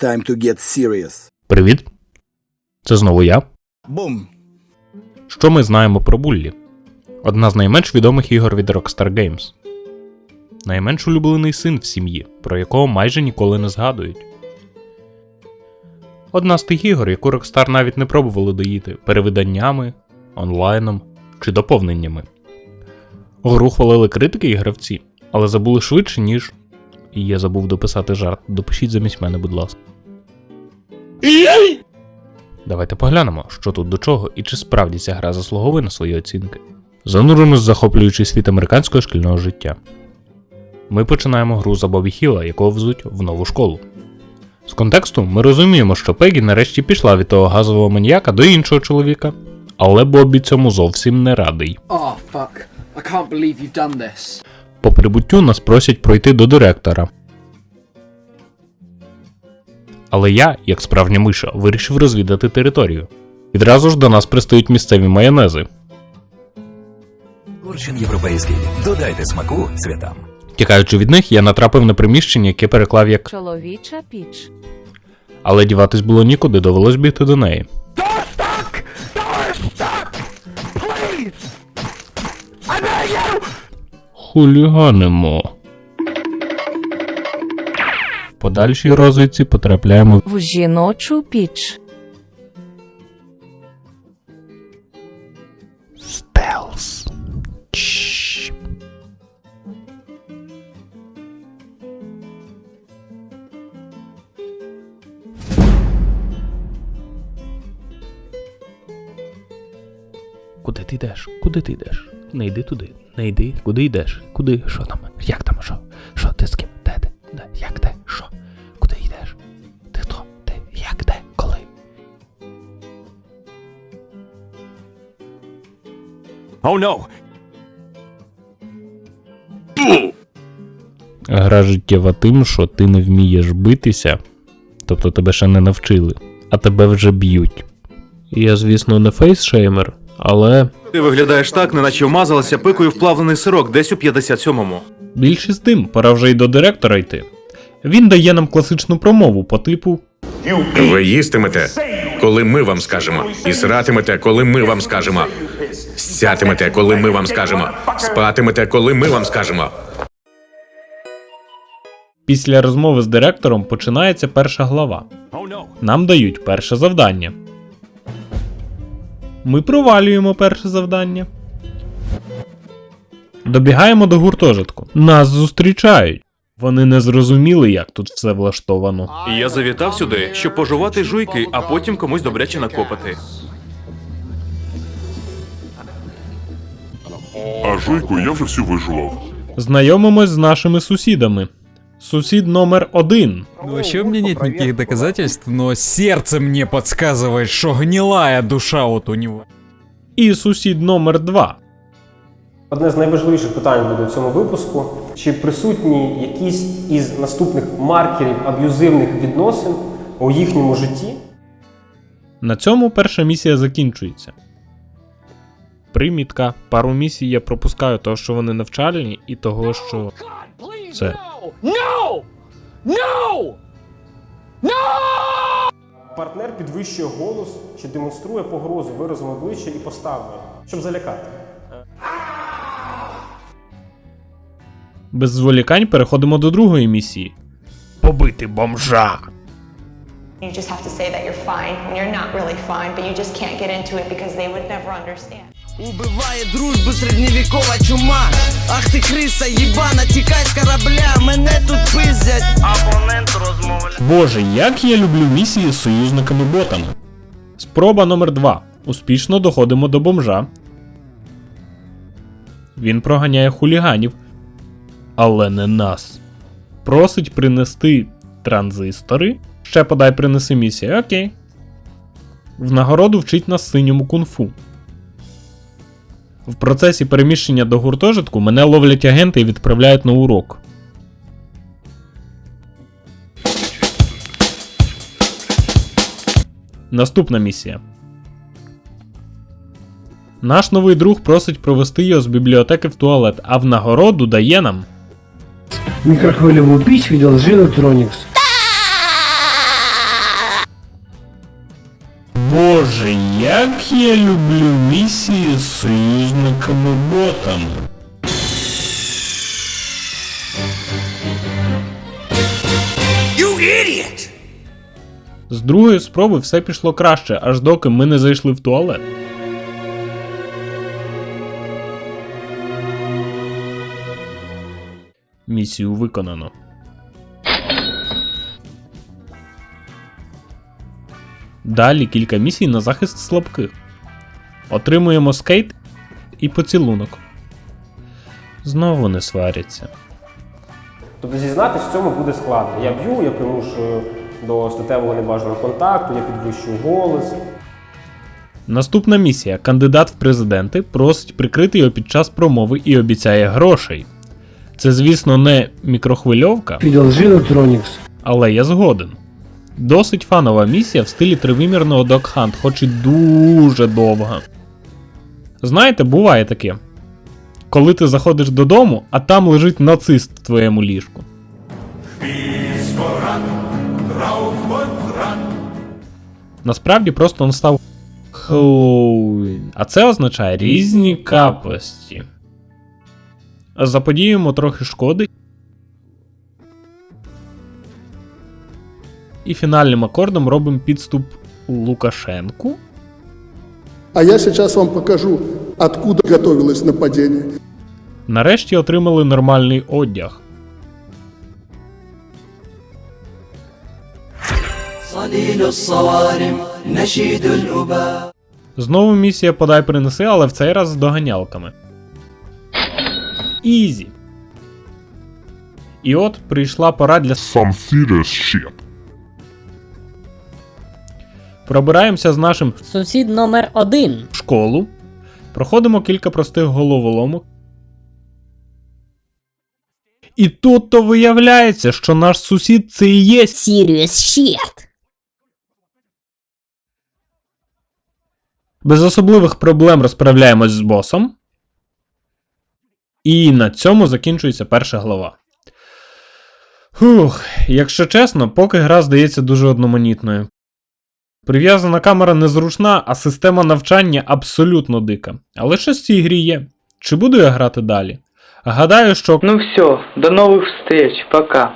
Time to get serious. Привіт. Це знову я. Бум! Що ми знаємо про Буллі? Одна з найменш відомих ігор від Rockstar Games. Найменш улюблений син в сім'ї, про якого майже ніколи не згадують. Одна з тих ігор, яку Rockstar навіть не пробували доїти перевиданнями, онлайном чи доповненнями. Гру хвалили критики і гравці, але забули швидше, ніж. І я забув дописати жарт. Допишіть замість мене, будь ласка. Давайте поглянемо, що тут до чого і чи справді ця гра заслуговує на свої оцінки. Зануримось захоплюючий світ американського шкільного життя. Ми починаємо гру за Бобі Хіла, якого везуть в нову школу. З контексту ми розуміємо, що Пегі нарешті пішла від того газового маніяка до іншого чоловіка, але Бобі цьому зовсім не радий. Oh, fuck. I can't believe you've done this. По прибуттю нас просять пройти до директора. Але я, як справжня миша, вирішив розвідати територію. Відразу ж до нас пристають місцеві майонези. Горчин європейський. Додайте смаку святам. Тікаючи від них, я натрапив на приміщення, яке переклав як Чоловіча піч. але діватись було нікуди, довелось бігти до неї. Хуліганимо. В подальшій розвідці потрапляємо В жіночу піч. Стелс. Чш. Куди ти йдеш? Куди ти йдеш? Не йди туди. Не йди. Куди йдеш? Куди? Що там? Як там? Що? Що ти з ким? Де ти? Де? Як де? Що? Куди йдеш? Ти хто? Ти? Як де? Коли? Oh no! Гра життєва тим, що ти не вмієш битися, тобто тебе ще не навчили, а тебе вже б'ють. Я, звісно, не фейсшеймер, але Ти виглядаєш так, неначе вмазалася пикою в плавлений сирок десь у 57-му. більше з тим, пора вже й до директора йти. Він дає нам класичну промову по типу Ви їстимете, коли ми вам скажемо, і сратимете, коли ми вам скажемо. Сятимете, коли ми вам скажемо. Спатимете, коли ми вам скажемо. після розмови з директором починається перша глава. Нам дають перше завдання. Ми провалюємо перше завдання. Добігаємо до гуртожитку. Нас зустрічають. Вони не зрозуміли, як тут все влаштовано. І я завітав сюди, щоб пожувати жуйки, а потім комусь добряче накопати. А жуйку я вже всю вижував. Знайомимось з нашими сусідами. Сусід номер один. Ну, вообще у меня нет никаких доказательств, но сердце мне подсказывает, что гнилая душа вот у него. І сусід номер два. Одне з найважливіших питань буде в цьому випуску: чи присутні якісь із наступних маркерів аб'юзивних відносин у їхньому житті? На цьому перша місія закінчується. Примітка. Пару місій я пропускаю того, що вони навчальні, і того, що це. Партнер підвищує голос чи демонструє погрозу виразом обличчя і поставою, щоб залякати. Без зволікань переходимо до другої місії. Побити бомжа. You just have to say that you're fine when you're not really fine, but you just can't get into it because they would never understand. Убиває дружбу середньовікова чума. Ах ти криса, їбана, тікай з Боже, як я люблю місії з союзниками-ботами. Спроба номер 2 Успішно доходимо до бомжа. Він проганяє хуліганів. Але не нас. Просить принести транзистори. Ще подай принеси місію. Окей. В нагороду вчить нас синьому кунг-фу. В процесі переміщення до гуртожитку мене ловлять агенти і відправляють на урок. Наступна місія. Наш новий друг просить провести його з бібліотеки в туалет, а в нагороду дає нам Микрохвилевую печь видел Electronics. Боже, як я люблю місії з союзниками ботами. З другої спроби все пішло краще, аж доки ми не зайшли в туалет. Місію виконано. Далі кілька місій на захист слабких. Отримуємо скейт і поцілунок. Знову вони сваряться. Тобто зізнатись в цьому буде складно. Я б'ю, я примушую до статевого небажаного контакту, я підвищую голос. Наступна місія. Кандидат в президенти просить прикрити його під час промови і обіцяє грошей. Це, звісно, не мікрохвильовка, але я згоден. Досить фанова місія в стилі тривимірного Hunt, хоч і дуже довга. Знаєте, буває таке. Коли ти заходиш додому, а там лежить нацист в твоєму ліжку. Насправді просто настав Хеллоуін. А це означає різні капості. Заподіємо трохи шкоди. І фінальним акордом робимо підступ Лукашенку. А я сейчас вам покажу, откуда готовилось нападение. Нарешті отримали нормальний одяг. Знову місія подай принеси, але в цей раз з доганялками. Ізі. І от прийшла пора для Some serious shit. Пробираємося з нашим Сусід номер один. в школу, проходимо кілька простих головоломок. І тут то виявляється, що наш сусід це і є Serious shit. Без особливих проблем розправляємось з босом. І на цьому закінчується перша глава. Фух, якщо чесно, поки гра здається дуже одноманітною. Прив'язана камера незручна, а система навчання абсолютно дика. Але щось в цій грі є. Чи буду я грати далі? Гадаю, що Ну все, до новых встреч, пока.